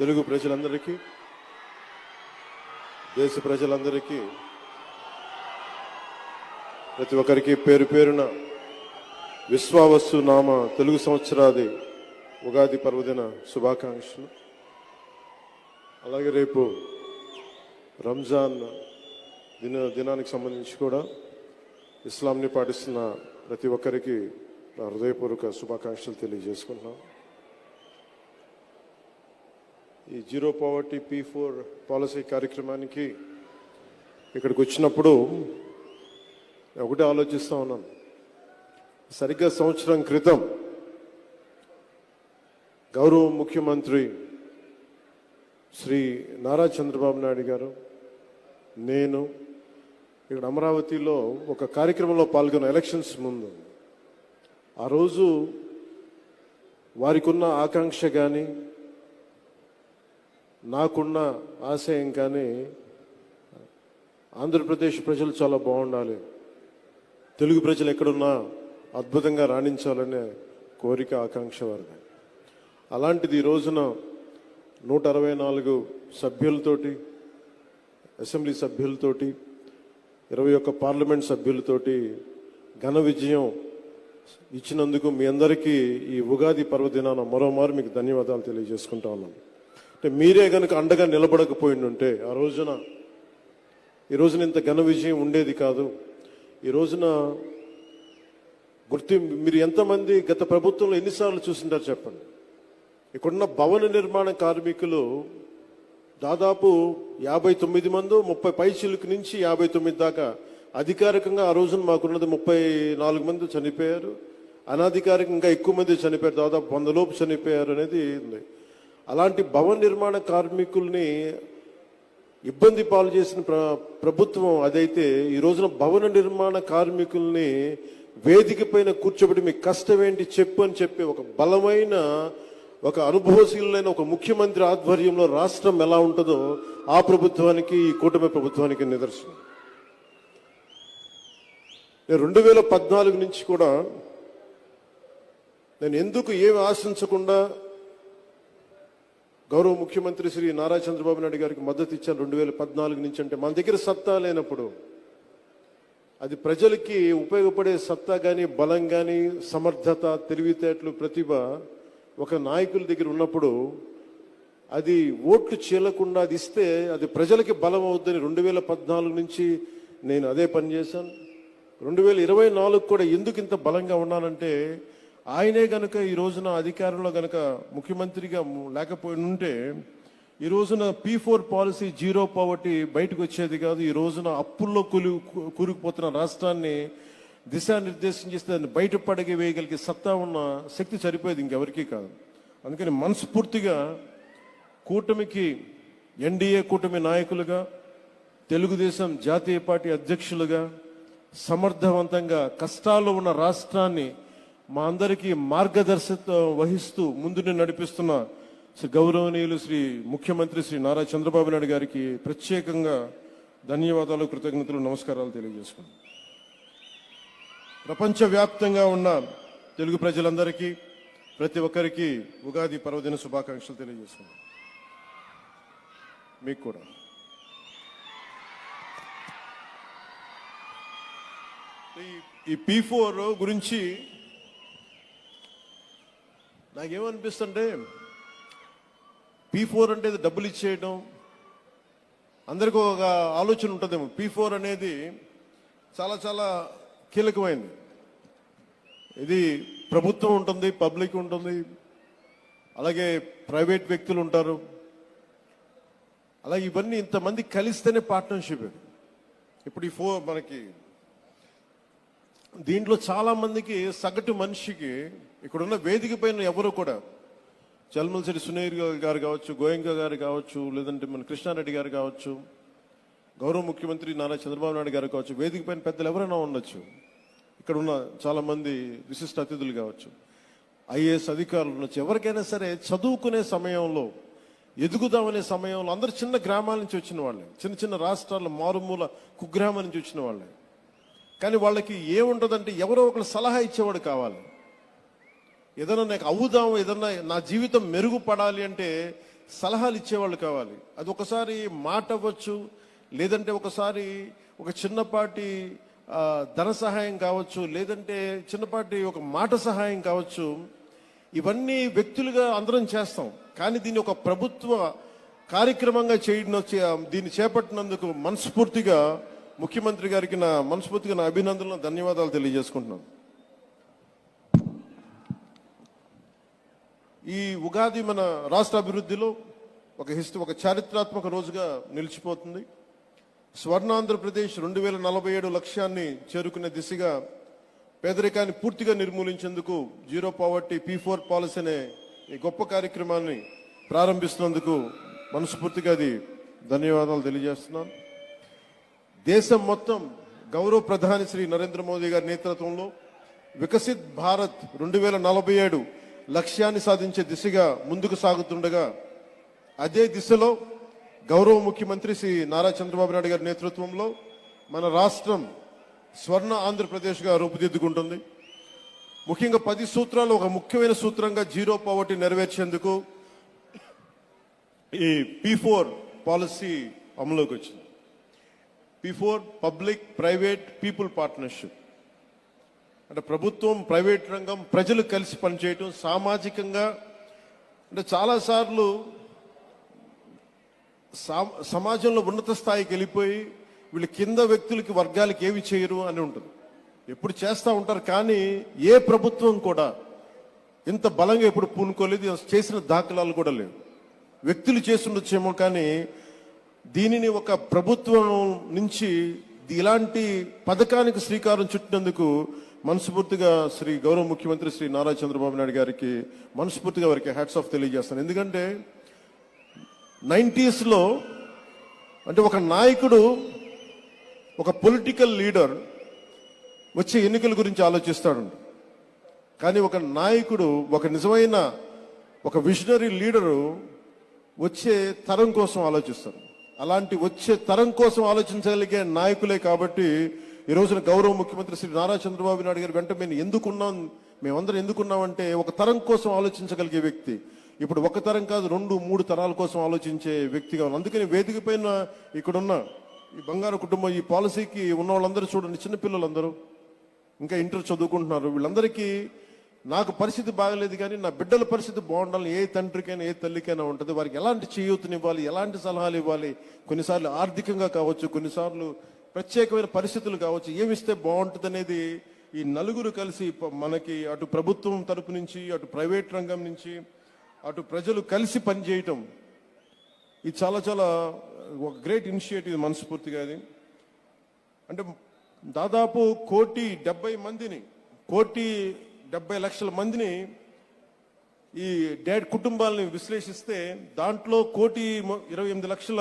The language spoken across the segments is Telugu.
తెలుగు ప్రజలందరికీ దేశ ప్రజలందరికీ ప్రతి ఒక్కరికి పేరు పేరున విశ్వావస్సు నామ తెలుగు సంవత్సరాది ఉగాది పర్వదిన శుభాకాంక్షలు. అలాగే రేపు రంజాన్ దిన దినానికి సంబంధించి కూడా ఇస్లాంని పాటిస్తున్న ప్రతి ఒక్కరికి హృదయపూర్వక శుభాకాంక్షలు తెలియజేసుకుంటున్నాను ఈ zero poverty P four policy కార్యక్రమానికి ఇక్కడికి వచ్చినప్పుడు ఒకటే ఆలోచిస్తూ ఉన్నాను. సరిగ్గా సంవత్సరం క్రితం గౌరవ ముఖ్యమంత్రి శ్రీ నారా చంద్రబాబు నాయుడు గారు నేను ఇక్కడ అమరావతిలో ఒక కార్యక్రమంలో పాల్గొన్న ఎలక్షన్స్ ముందు ఆ రోజు వారికి ఉన్న ఆకాంక్ష కానీ నాకున్న ఆశయం కానీ ఆంధ్రప్రదేశ్ ప్రజలు చాలా బాగుండాలి. తెలుగు ప్రజలు ఎక్కడున్నా అద్భుతంగా రాణించాలనే కోరిక ఆకాంక్ష వారిది. అలాంటిది ఈ రోజున నూట అరవై నాలుగు సభ్యులతోటి అసెంబ్లీ సభ్యులతోటి ఇరవై ఒక్క పార్లమెంట్ సభ్యులతోటి ఘన విజయం ఇచ్చినందుకు మీ అందరికీ ఈ ఉగాది పర్వదినాన మరోమారు మీకు ధన్యవాదాలు తెలియజేసుకుంటా ఉన్నాను. అంటే మీరే కనుక అండగా నిలబడకపోయిండుంటే ఉంటే ఆ రోజున ఈ రోజున ఇంత ఘన విజయం ఉండేది కాదు. ఈ రోజున గుర్తి మీరు ఎంతమంది గత ప్రభుత్వంలో ఎన్నిసార్లు చూసింటారు చెప్పండి. ఇక్కడున్న భవన నిర్మాణ కార్మికులు దాదాపు యాభై తొమ్మిది మంది ముప్పై పై చిలుకు నుంచి యాభై తొమ్మిది దాకా అధికారికంగా ఆ రోజున మాకున్నది ముప్పై నాలుగు మంది చనిపోయారు. అనాధికారికంగా ఎక్కువ మంది చనిపోయారు దాదాపు వందలోపు చనిపోయారు అనేది ఉంది. అలాంటి భవన నిర్మాణ కార్మికుల్ని ఇబ్బంది పాలు చేసిన ప్ర ప్రభుత్వం అదైతే ఈ రోజున భవన నిర్మాణ కార్మికుల్ని వేదిక పైన కూర్చోబెట్టి మీ కష్టం ఏంటి చెప్పు అని చెప్పి ఒక బలమైన ఒక అనుభవశీలైన ఒక ముఖ్యమంత్రి ఆధ్వర్యంలో రాష్ట్రం ఎలా ఉంటుందో ఆ ప్రభుత్వానికి ఈ కూటమి ప్రభుత్వానికి నిదర్శనం. నేను రెండు వేల పద్నాలుగు నుంచి కూడా నేను ఎందుకు ఏమి ఆశించకుండా గౌరవ ముఖ్యమంత్రి శ్రీ నారా చంద్రబాబు నాయుడు గారికి మద్దతు ఇచ్చాను రెండు వేల పద్నాలుగు నుంచి. అంటే మన దగ్గర సత్తా లేనప్పుడు అది ప్రజలకి ఉపయోగపడే సత్తా కానీ బలం కానీ సమర్థత తెలివితేటలు ప్రతిభ ఒక నాయకుల దగ్గర ఉన్నప్పుడు అది ఓట్లు చీలకుండా అది ఇస్తే అది ప్రజలకి బలం అవుద్దని రెండు వేల పద్నాలుగు నుంచి నేను అదే పని చేశాను. రెండు వేల ఇరవై నాలుగు కూడా ఎందుకు ఇంత బలంగా ఉన్నానంటే ఆయనే గనుక ఈ రోజున అధికారంలో గనుక ముఖ్యమంత్రిగా లేకపోయి ఉంటే ఈ రోజున P four policy zero poverty బయటకు వచ్చేది కాదు. ఈ రోజున అప్పుల్లో కూలి కూరుకుపోతున్న రాష్ట్రాన్ని దిశానిర్దేశం చేస్తే దాన్ని బయటపడగి వేయగలిగే సత్తా ఉన్న శక్తి సరిపోయేది ఇంకెవరికీ కాదు. అందుకని మనస్ఫూర్తిగా కూటమికి ఎన్డీఏ కూటమి నాయకులుగా తెలుగుదేశం జాతీయ పార్టీ అధ్యక్షులుగా సమర్థవంతంగా కష్టాల్లో ఉన్న రాష్ట్రాన్ని మా అందరికీ మార్గదర్శకత్వం వహిస్తూ ముందుని నడిపిస్తున్న శ్రీ గౌరవనీయులు శ్రీ ముఖ్యమంత్రి శ్రీ నారా చంద్రబాబు నాయుడు గారికి ప్రత్యేకంగా ధన్యవాదాలు కృతజ్ఞతలు నమస్కారాలు తెలియజేసుకున్నాను ప్రపంచవ్యాప్తంగా ఉన్న తెలుగు ప్రజలందరికీ ప్రతి ఒక్కరికి ఉగాది పర్వదిన శుభాకాంక్షలు తెలియజేస్తున్నాను మీకు కూడా. ఈ- ఈ పీ ఫోర్ గురించి నాకేమనిపిస్తుంటే పీ ఫోర్ అంటే డబ్బులు ఇచ్చేయడం అందరికీ ఒక ఆలోచన ఉంటుందేమో. పీ ఫోర్ అనేది చాలా చాలా కీలకమైంది. ఇది ప్రభుత్వం ఉంటుంది పబ్లిక్ ఉంటుంది అలాగే ప్రైవేట్ వ్యక్తులు ఉంటారు. అలాగే ఇవన్నీ ఇంతమంది కలిస్తేనే పార్ట్నర్షిప్ ఇప్పుడు ఈ ఫోర్ మనకి దీంట్లో చాలామందికి సగటు మనిషికి ఇక్కడున్న వేదిక పైన ఎవరు కూడా చల్మల్సిరి సునీర్ గారు కావచ్చు గోయంక గారు కావచ్చు లేదంటే మన కృష్ణారెడ్డి గారు కావచ్చు గౌరవ ముఖ్యమంత్రి నారా చంద్రబాబు నాయుడు గారు కావచ్చు వేదిక పైన పెద్దలు ఎవరైనా ఉండొచ్చు. ఇక్కడ ఉన్న చాలామంది విశిష్ట అతిథులు కావచ్చు. ఐఏఎస్ అధికారులు ఉండొచ్చు. ఎవరికైనా సరే చదువుకునే సమయంలో ఎదుగుదామనే సమయంలో అందరు చిన్న గ్రామాల నుంచి వచ్చిన వాళ్ళే. చిన్న చిన్న రాష్ట్రాల మారుమూల కుగ్రామాల నుంచి వచ్చిన వాళ్ళే. కానీ వాళ్ళకి ఏముండదంటే ఎవరో ఒకరు సలహా ఇచ్చేవాడు కావాలి. ఏదైనా నాకు అవుదాం ఏదన్నా నా జీవితం మెరుగుపడాలి అంటే సలహాలు ఇచ్చేవాళ్ళు కావాలి. అది ఒకసారి మాట అవ్వచ్చు లేదంటే ఒకసారి ఒక చిన్నపాటి ధన సహాయం కావచ్చు లేదంటే చిన్నపాటి ఒక మాట సహాయం కావచ్చు. ఇవన్నీ వ్యక్తులుగా అందరం చేస్తాం. కానీ దీన్ని ఒక ప్రభుత్వ కార్యక్రమంగా చేయడం దీన్ని చేపట్టినందుకు మనస్ఫూర్తిగా ముఖ్యమంత్రి గారికి నా మనస్ఫూర్తిగా నా అభినందనలు ధన్యవాదాలు తెలియజేసుకుంటున్నాను. ఈ ఉగాది మన రాష్ట్ర అభివృద్ధిలో ఒక హిస్టరీ ఒక చారిత్రాత్మక రోజుగా నిలిచిపోతుంది. స్వర్ణాంధ్రప్రదేశ్ రెండు వేల నలభై ఏడు లక్ష్యాన్ని చేరుకునే దిశగా పేదరికాన్ని పూర్తిగా నిర్మూలించేందుకు zero poverty P four policy అనే ఈ గొప్ప కార్యక్రమాన్ని ప్రారంభిస్తున్నందుకు మనస్ఫూర్తిగా అది ధన్యవాదాలు తెలియజేస్తున్నాను. దేశం మొత్తం గౌరవ ప్రధాని శ్రీ నరేంద్ర మోదీ గారి నేతృత్వంలో వికసిత్ భారత్ రెండు వేల నలభై ఏడు లక్ష్యాన్ని సాధించే దిశగా ముందుకు సాగుతుండగా అదే దిశలో గౌరవ ముఖ్యమంత్రి శ్రీ నారా చంద్రబాబు నాయుడు గారి నేతృత్వంలో మన రాష్ట్రం స్వర్ణ ఆంధ్రప్రదేశ్గా రూపుదిద్దుకుంటుంది. ముఖ్యంగా పది సూత్రాలు ఒక ముఖ్యమైన సూత్రంగా జీరో పావర్టీ నెరవేర్చేందుకు ఈ పీ ఫోర్ పాలసీ అమలులోకి వచ్చింది. P four public private people partnership. అంటే ప్రభుత్వం ప్రైవేట్ రంగం ప్రజలు కలిసి పనిచేయటం సామాజికంగా అంటే చాలాసార్లు సా- సమాజంలో ఉన్నత స్థాయికి వెళ్ళిపోయి వీళ్ళు కింద వ్యక్తులకి వర్గాలకి ఏమి చేయరు అని ఉంటుంది. ఎప్పుడు చేస్తూ ఉంటారు కానీ ఏ ప్రభుత్వం కూడా ఇంత బలంగా ఎప్పుడు పూనుకోలేదు చేసిన దాఖలాలు కూడా లేవు. వ్యక్తులు చేస్తుండొచ్చేమో కానీ దీనిని ఒక ప్రభుత్వం నుంచి ఇలాంటి పథకానికి శ్రీకారం చుట్టినందుకు మనస్ఫూర్తిగా శ్రీ గౌరవ ముఖ్యమంత్రి శ్రీ నారా చంద్రబాబు నాయుడు గారికి మనస్ఫూర్తిగా వారికి హ్యాట్స్ ఆఫ్ తెలియజేస్తాను. ఎందుకంటే నైంటీస్లో అంటే ఒక నాయకుడు ఒక పొలిటికల్ లీడర్ వచ్చే ఎన్నికల గురించి ఆలోచిస్తాడు కానీ ఒక నాయకుడు ఒక నిజమైన ఒక విజనరీ లీడరు వచ్చే తరం కోసం ఆలోచిస్తారు అలాంటి వచ్చే తరం కోసం ఆలోచించగలిగే నాయకులే కాబట్టి ఈ రోజున గౌరవ ముఖ్యమంత్రి శ్రీ నారా చంద్రబాబు నాయుడు గారు వెంట మేము ఎందుకున్నాం? మేమందరం ఎందుకున్నామంటే ఒక తరం కోసం ఆలోచించగలిగే వ్యక్తి. ఇప్పుడు ఒక తరం కాదు రెండు మూడు తరాల కోసం ఆలోచించే వ్యక్తిగా ఉన్నాం. అందుకని వేదిక పైన ఇక్కడున్న ఈ బంగారు కుటుంబం ఈ పాలసీకి ఉన్న వాళ్ళందరూ చూడండి చిన్నపిల్లలందరూ ఇంకా ఇంటర్ చదువుకుంటున్నారు. వీళ్ళందరికీ నాకు పరిస్థితి బాగలేదు కానీ నా బిడ్డల పరిస్థితి బాగుండాలని ఏ తండ్రికైనా ఏ తల్లికైనా ఉంటుంది. వారికి ఎలాంటి చేయూతనివ్వాలి ఎలాంటి సలహాలు ఇవ్వాలి? కొన్నిసార్లు ఆర్థికంగా కావచ్చు కొన్నిసార్లు ప్రత్యేకమైన పరిస్థితులు కావచ్చు ఏమిస్తే బాగుంటుంది అనేది ఈ నలుగురు కలిసి మనకి అటు ప్రభుత్వం తరపు నుంచి అటు ప్రైవేట్ రంగం నుంచి అటు ప్రజలు కలిసి పనిచేయటం ఇది చాలా చాలా ఒక గ్రేట్ ఇనిషియేటివ్ మనస్ఫూర్తిగా అది. అంటే దాదాపు కోటి డెబ్బై మందిని కోటి డెబ్బై లక్షల మందిని ఈ డాడ్ కుటుంబాలని విశ్లేషిస్తే దాంట్లో కోటి ఇరవై ఎనిమిది లక్షల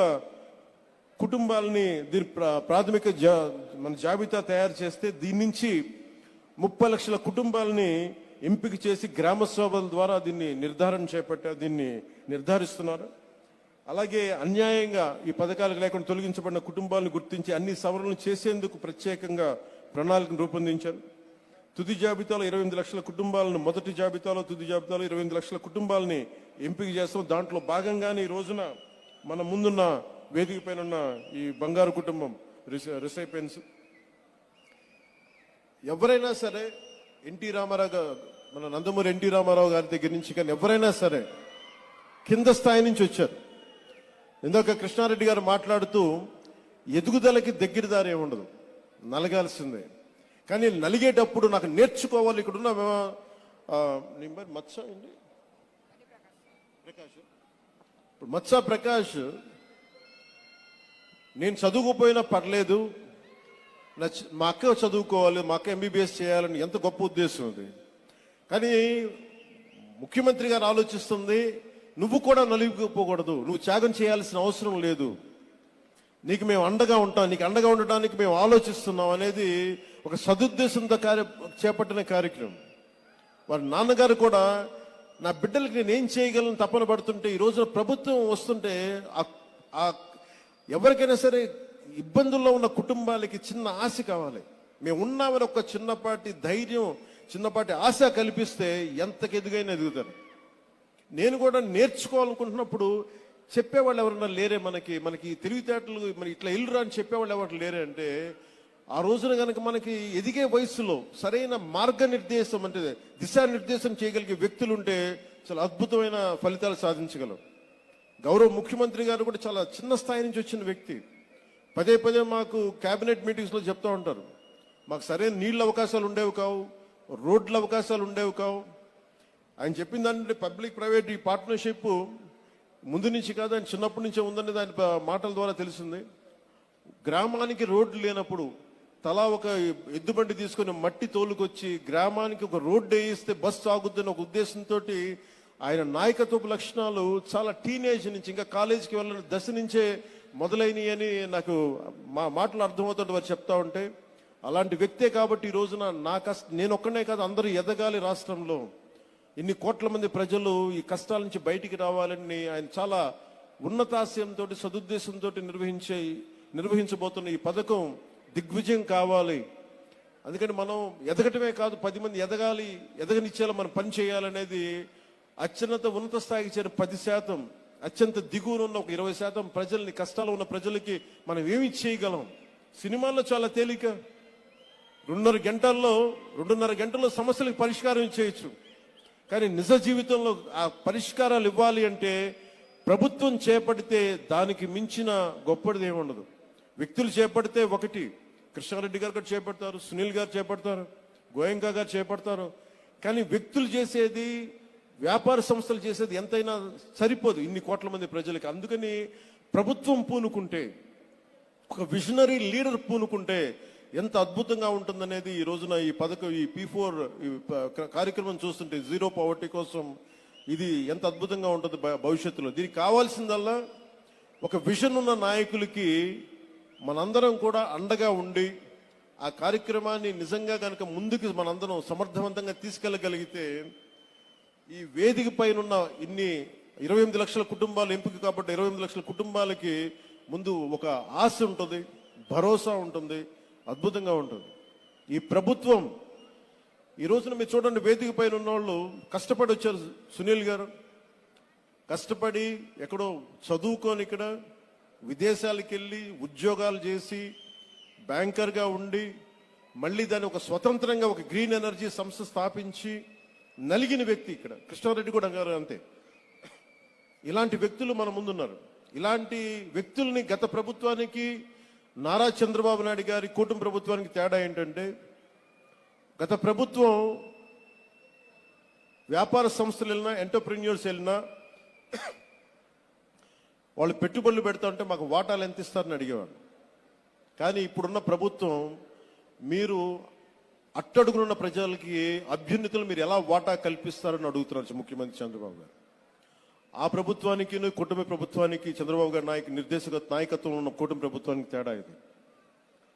కుటుంబాలని దీని ప్రా- ప్రాథమిక జా మన జాబితా తయారు చేస్తే దీని నుంచి ముప్పై లక్షల కుటుంబాలని ఎంపిక చేసి గ్రామ సభల ద్వారా దీన్ని నిర్ధారణ చేపట్టారు దీన్ని నిర్ధారిస్తున్నారు. అలాగే అన్యాయంగా ఈ పథకాలకు లేకుండా తొలగించబడిన కుటుంబాలను గుర్తించి అన్ని సవరణలు చేసేందుకు ప్రత్యేకంగా ప్రణాళికను రూపొందించారు. తుది జాబితాలో ఇరవై ఎనిమిది లక్షల కుటుంబాలను మొదటి జాబితాలో తుది జాబితాలో ఇరవై ఎనిమిది లక్షల కుటుంబాలని ఎంపిక చేస్తాం. దాంట్లో భాగంగానే ఈ రోజున మన ముందున్న వేదిక పైన ఉన్న ఈ బంగారు కుటుంబం రిసైపెన్స్. ఎవరైనా సరే ఎన్టీ రామారావు మన నందమూరి ఎన్టీ రామారావు గారి దగ్గర నుంచి కానీ ఎవరైనా సరే కింద స్థాయి నుంచి వచ్చారు. ఇందాక కృష్ణారెడ్డి గారు మాట్లాడుతూ ఎదుగుదలకి దగ్గర దారి ఏమి ఉండదు నలగాల్సిందే. కానీ నలిగేటప్పుడు నాకు నేర్చుకోవాలి ఇక్కడ ఉన్న మత్స అండి ప్రకాష్ ఇప్పుడు మత్స ప్రకాష్ నేను చదువుకోపోయినా పర్లేదు. మా అక్క చదువుకోవాలి మా అక్క ఎంబీబీఎస్ చేయాలని ఎంత గొప్ప ఉద్దేశం అది. కానీ ముఖ్యమంత్రి గారు ఆలోచిస్తుంది నువ్వు కూడా నలిగిపోకూడదు నువ్వు త్యాగం చేయాల్సిన అవసరం లేదు. నీకు మేము అండగా ఉంటాం నీకు అండగా ఉండడానికి మేము ఆలోచిస్తున్నాం అనేది ఒక సదుద్దేశంతో కార్య చేపట్టిన కార్యక్రమం. వారి నాన్నగారు కూడా నా బిడ్డలకి నేను ఏం చేయగలను తపన పడుతుంటే ఈ రోజున ప్రభుత్వం వస్తుంటే ఆ- ఆ ఎవరికైనా సరే ఇబ్బందుల్లో ఉన్న కుటుంబాలకి చిన్న ఆశ కావాలి. మేము ఉన్నామని ఒక చిన్నపాటి ధైర్యం చిన్నపాటి ఆశ కల్పిస్తే ఎంతకెదుగైనా ఎదుగుతారు. నేను కూడా నేర్చుకోవాలనుకుంటున్నప్పుడు చెప్పేవాళ్ళు ఎవరన్నా లేరే మనకి మనకి తెలివితేటలు మరి ఇట్లా ఇల్లురా అని చెప్పేవాళ్ళు ఎవరు లేరే అంటే ఆ రోజున కనుక మనకి ఎదిగే వయసులో సరైన మార్గనిర్దేశం అంటే దిశానిర్దేశం చేయగలిగే వ్యక్తులు ఉంటే చాలా అద్భుతమైన ఫలితాలు సాధించగలం. గౌరవ ముఖ్యమంత్రి గారు కూడా చాలా చిన్న స్థాయి నుంచి వచ్చిన వ్యక్తి. పదే పదే మాకు కేబినెట్ మీటింగ్స్లో చెప్తూ ఉంటారు. మాకు సరైన నీళ్ళ అవకాశాలు ఉండేవి కావు రోడ్ల అవకాశాలు ఉండేవి కావు. ఆయన చెప్పిన దాంట్లో పబ్లిక్ ప్రైవేట్ ఈ పార్ట్నర్షిప్ ముందు నుంచి కాదు ఆయన చిన్నప్పటి నుంచే ఉందని దాని మాటల ద్వారా తెలిసింది. గ్రామానికి రోడ్లు లేనప్పుడు తలా ఒక ఎద్దుబండి తీసుకొని మట్టి తోలుకొచ్చి గ్రామానికి ఒక రోడ్డు వేయిస్తే బస్సు ఆగుద్దని ఒక ఉద్దేశంతో ఆయన నాయకత్వపు లక్షణాలు చాలా టీనేజ్ నుంచి ఇంకా కాలేజీకి వెళ్ళిన దశ నుంచే మొదలైనవి అని నాకు మా మాటలు అర్థమవుతుంటే వారు చెప్తా ఉంటే అలాంటి వ్యక్తే కాబట్టి ఈ రోజున నా కష్ట నేను ఒక్కనే కాదు అందరూ ఎదగాలి రాష్ట్రంలో. ఇన్ని కోట్ల మంది ప్రజలు ఈ కష్టాల నుంచి బయటికి రావాలని ఆయన చాలా ఉన్నతాశయంతో సదుద్దేశంతో నిర్వహించే నిర్వహించబోతున్న ఈ పథకం దిగ్విజయం కావాలి. అందుకని మనం ఎదగటమే కాదు పది మంది ఎదగాలి ఎదగనిచ్చేలా మనం పని చేయాలనేది అత్యున్నత ఉన్నత స్థాయికి చేరిన పది శాతం అత్యంత దిగువన ఉన్న ఒక ఇరవై శాతం ప్రజల్ని కష్టాలు ఉన్న ప్రజలకి మనం ఏమి చేయగలం? సినిమాల్లో చాలా తేలిక. రెండున్నర గంటల్లో రెండున్నర గంటల్లో సమస్యలకు పరిష్కారం చేయొచ్చు. కానీ నిజ జీవితంలో ఆ పరిష్కారాలు ఇవ్వాలి అంటే ప్రభుత్వం చేపడితే దానికి మించిన గొప్పది ఏమి వ్యక్తులు చేపడితే ఒకటి. కృష్ణారెడ్డి గారు కూడా చేపడతారు సునీల్ గారు చేపడతారు గోయంకా గారు చేపడతారు. కానీ వ్యక్తులు చేసేది వ్యాపార సంస్థలు చేసేది ఎంతైనా సరిపోదు ఇన్ని కోట్ల మంది ప్రజలకి. అందుకని ప్రభుత్వం పూనుకుంటే ఒక విజనరీ లీడర్ పూనుకుంటే ఎంత అద్భుతంగా ఉంటుందనేది ఈ రోజున ఈ పథకం ఈ పీ ఫోర్ కార్యక్రమం చూస్తుంటే జీరో పవర్టీ కోసం ఇది ఎంత అద్భుతంగా ఉంటుంది భవిష్యత్తులో. దీనికి కావాల్సిందల్లా ఒక విజన్ ఉన్న నాయకులకి మనందరం కూడా అండగా ఉండి ఆ కార్యక్రమాన్ని నిజంగా కనుక ముందుకు మనందరం సమర్థవంతంగా తీసుకెళ్ళగలిగితే ఈ వేదిక పైన ఉన్న ఇన్ని ఇరవై ఎనిమిది లక్షల కుటుంబాలు ఎంపిక కాబట్టి ఇరవై ఎనిమిది లక్షల కుటుంబాలకి ముందు ఒక ఆశ ఉంటుంది భరోసా ఉంటుంది అద్భుతంగా ఉంటుంది. ఈ ప్రభుత్వం ఈ రోజున మీరు చూడండి వేదిక పైన ఉన్న వాళ్ళు కష్టపడి వచ్చారు సునీల్ గారు. కష్టపడి ఎక్కడో చదువుకొని ఇక్కడ విదేశాలకు వెళ్ళి ఉద్యోగాలు చేసి బ్యాంకర్గా ఉండి మళ్ళీ దాన్ని ఒక స్వతంత్రంగా ఒక గ్రీన్ ఎనర్జీ సంస్థ స్థాపించి నలిగిన వ్యక్తి ఇక్కడ. కృష్ణారెడ్డి కూడా గారు అంతే. ఇలాంటి వ్యక్తులు మన ముందున్నారు. ఇలాంటి వ్యక్తుల్ని గత ప్రభుత్వానికి నారా చంద్రబాబు నాయుడు గారి కూటమి ప్రభుత్వానికి తేడా ఏంటంటే గత ప్రభుత్వం వ్యాపార సంస్థలు వెళ్ళినా ఎంటర్ప్రెన్యూర్స్ వెళ్ళినా వాళ్ళు పెట్టుబడులు పెడతా ఉంటే మాకు వాటాలు ఎంత ఇస్తారని అడిగేవాడు కానీ ఇప్పుడున్న ప్రభుత్వం మీరు అట్టడుగునున్న ప్రజలకి అభ్యున్నతులు మీరు ఎలా వాటా కల్పిస్తారని అడుగుతున్నారు ముఖ్యమంత్రి చంద్రబాబు గారు. ఆ ప్రభుత్వానికి కుటుంబ ప్రభుత్వానికి చంద్రబాబు గారి నాయక నిర్దేశక నాయకత్వం ఉన్న కుటుంబ ప్రభుత్వానికి తేడా ఇది.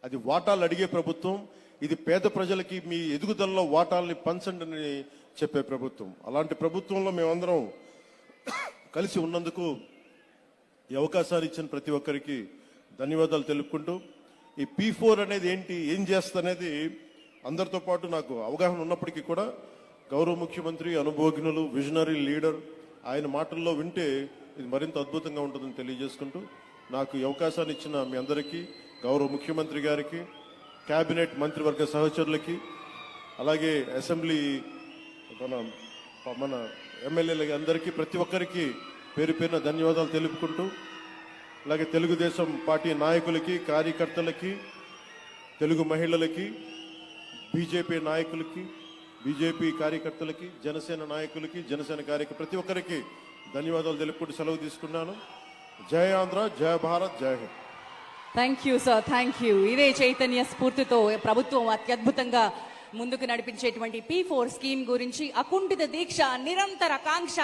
అది వాటాలు అడిగే ప్రభుత్వం ఇది పేద ప్రజలకి మీ ఎదుగుదలలో వాటాలని పంచండి అని చెప్పే ప్రభుత్వం. అలాంటి ప్రభుత్వంలో మేమందరం కలిసి ఉన్నందుకు ఈ అవకాశాలు ఇచ్చిన ప్రతి ఒక్కరికి ధన్యవాదాలు తెలుపుకుంటూ ఈ పీ ఫోర్ అనేది ఏంటి ఏం చేస్తనేది అందరితో పాటు నాకు అవగాహన ఉన్నప్పటికీ కూడా గౌరవ ముఖ్యమంత్రి అనుభవజ్ఞులు విజనరీ లీడర్ ఆయన మాటల్లో వింటే ఇది మరింత అద్భుతంగా ఉంటుందని తెలియజేసుకుంటూ నాకు ఈ అవకాశాన్ని ఇచ్చిన మీ అందరికీ గౌరవ ముఖ్యమంత్రి గారికి కేబినెట్ మంత్రివర్గ సహచరులకి అలాగే అసెంబ్లీ మన మన ఎమ్మెల్యేల అందరికీ ప్రతి ఒక్కరికి పేరు పేరున ధన్యవాదాలు తెలుపుకుంటూ అలాగే తెలుగుదేశం పార్టీ నాయకులకి కార్యకర్తలకి తెలుగు మహిళలకి బీజేపీ నాయకులకి బీజేపీ కార్యకర్తలకి జనసేన నాయకులకి జనసేన కార్యక ప్రతి ఒక్కరికి ధన్యవాదాలు తెలుపుకుంటూ సెలవు తీసుకున్నాను. జయ ఆంధ్ర జయ భారత్ జయ Hind. Thank you sir thank you ఇదే చైతన్య స్ఫూర్తితో ప్రభుత్వం అత్యద్భుతంగా ముందుకు నడిపించేటువంటి పీ ఫోర్ స్కీమ్ గురించి అకుంఠిత దీక్ష నిరంతర కాంక్ష